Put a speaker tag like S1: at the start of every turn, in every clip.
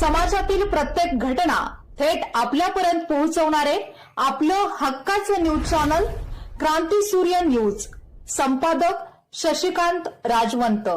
S1: समाजातील प्रत्येक घटना थेट आपल्यापर्यंत पोहोचवणारे आपलं हक्काचं न्यूज चॅनल क्रांती सूर्य न्यूज. संपादक शशिकांत राजवंत.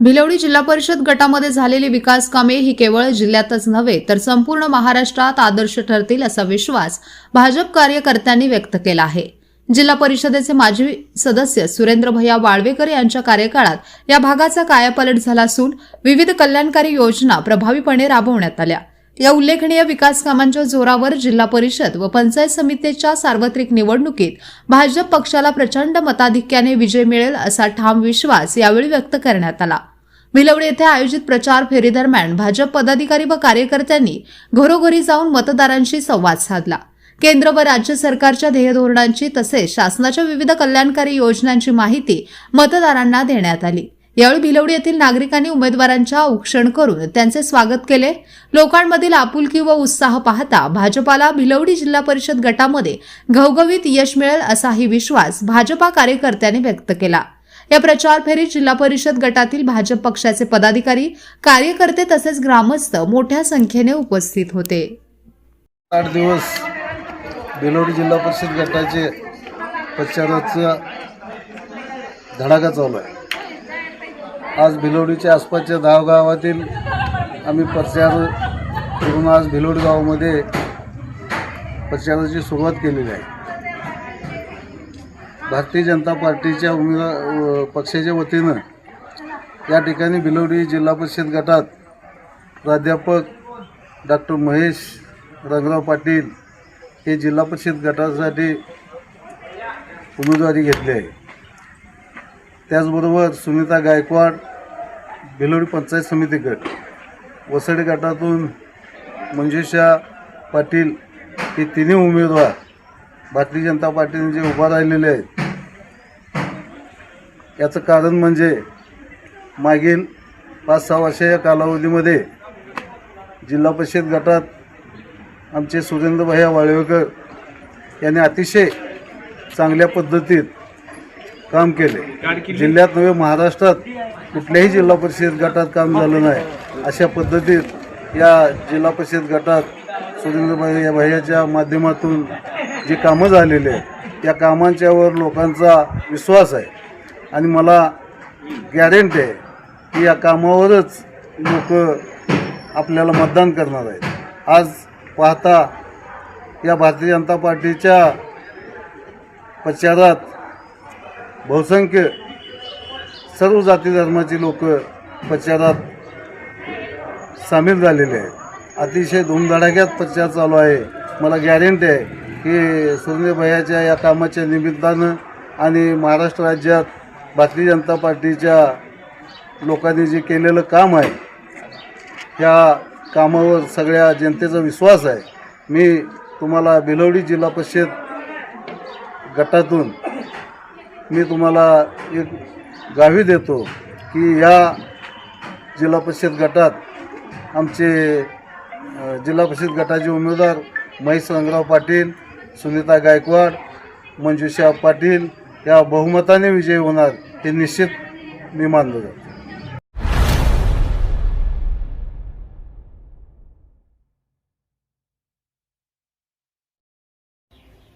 S2: भिलवडी जिल्हा परिषद गटामध्ये झालेली विकास कामे ही केवळ जिल्ह्यातच नव्हे तर संपूर्ण महाराष्ट्रात आदर्श ठरतील असा विश्वास भाजप कार्यकर्त्यांनी व्यक्त केला आहे. जिल्हा परिषदेचे माजी सदस्य सुरेंद्र भैया वाळवेकर यांच्या कार्यकाळात या भागाचा कायापालट झाला असून विविध कल्याणकारी योजना प्रभावीपणे राबवण्यात आल्या. या उल्लेखनीय विकास कामांच्या जोरावर जिल्हा परिषद व पंचायत समितीच्या सार्वत्रिक निवडणुकीत भाजप पक्षाला प्रचंड मताधिक्याने विजय मिळेल असा ठाम विश्वास यावेळी व्यक्त करण्यात आला. भिलवडी येथे आयोजित प्रचार फेरीदरम्यान भाजप पदाधिकारी व कार्यकर्त्यांनी घरोघरी जाऊन मतदारांशी संवाद साधला. केंद्र व राज्य सरकारच्या ध्येय धोरणांची तसेच शासनाच्या विविध कल्याणकारी योजनांची माहिती मतदारांना देण्यात आली. यावेळी भिलवडी येथील नागरिकांनी उमेदवारांच्या औक्षण करून त्यांचे स्वागत केले. लोकांमधील आपुलकी व उत्साह पाहता भाजपाला भिलवडी जिल्हा परिषद गटामध्ये घवघवीत यश मिळेल असाही विश्वास भाजपा कार्यकर्त्यांनी व्यक्त केला. या प्रचार फेरीत जिल्हा परिषद गटातील भाजप पक्षाचे पदाधिकारी कार्यकर्ते तसेच ग्रामस्थ मोठ्या संख्येने उपस्थित होते.
S3: आठ दिवस बेलोडी जिल्हा परिषद गटाचे प्रचाराचा धडाका चालू आहे. आज भिलोडीच्या आसपासच्या दहा गावातील आम्ही प्रचार करून आज भिलोडी गावामध्ये प्रचाराची सुरुवात केलेली आहे. भारतीय जनता पार्टीच्या उमेदवार पक्षाच्या वतीनं या ठिकाणी भिलोडी जिल्हा परिषद गटात प्राध्यापक डॉक्टर महेश रंगराव पाटील हे जिल्हा परिषद गटासाठी उमेदवारी घेतली आहे. त्याचबरोबर सुनीता गायकवाड भिलोडी पंचायत समिती गट वसडे गटातून मंजुषा पाटील हे तिन्ही उमेदवार भारतीय जनता पार्टीने जे उभा राहिलेले आहेत. याचं कारण म्हणजे मागील पाच सहा वर्ष या कालावधीमध्ये जिल्हा परिषद गटात आमचे सुरेंद्र भैया वाळवेकर यांनी अतिशय चांगल्या पद्धतीत काम केले. जिल्ह्यात नव्हे महाराष्ट्रात कुठल्याही जिल्हा परिषद गटात काम झालं नाही. अशा पद्धतीत या जिल्हा परिषद गटात सुरेंद्रभाई या भैयाच्या माध्यमातून जी कामं झालेली आहेत या कामांच्यावर लोकांचा विश्वास आहे. आणि मला गॅरंटी आहे की या कामावरच लोक आपल्याला मतदान करणार आहेत. आज पाहता या भारतीय जनता पार्टीच्या प्रचारात बहुसंख्य सर्व जाती धर्माची लोक प्रचारात सामील झालेले आहेत. अतिशय धुमधडाक्यात प्रचार चालू आहे. मला गॅरंटी आहे की सुरेंद्रभयाच्या या कामाच्या निमित्तानं आणि महाराष्ट्र राज्यात भारतीय जनता पार्टीच्या लोकांनी जे केलेलं काम आहे या कामावर सगळ्या जनतेचा विश्वास आहे. मी तुम्हाला बिलवडी जिल्हा परिषद गटातून मी तुम्हाला एक गावी देतो की या जिल्हा परिषद गटात आमचे जिल्हा परिषद गटाचे उमेदवार महेश रंगराव पाटील सुनीता गायकवाड मंजुषा पाटील या बहुमताने विजयी होणार हे निश्चित मी मानलं जातं.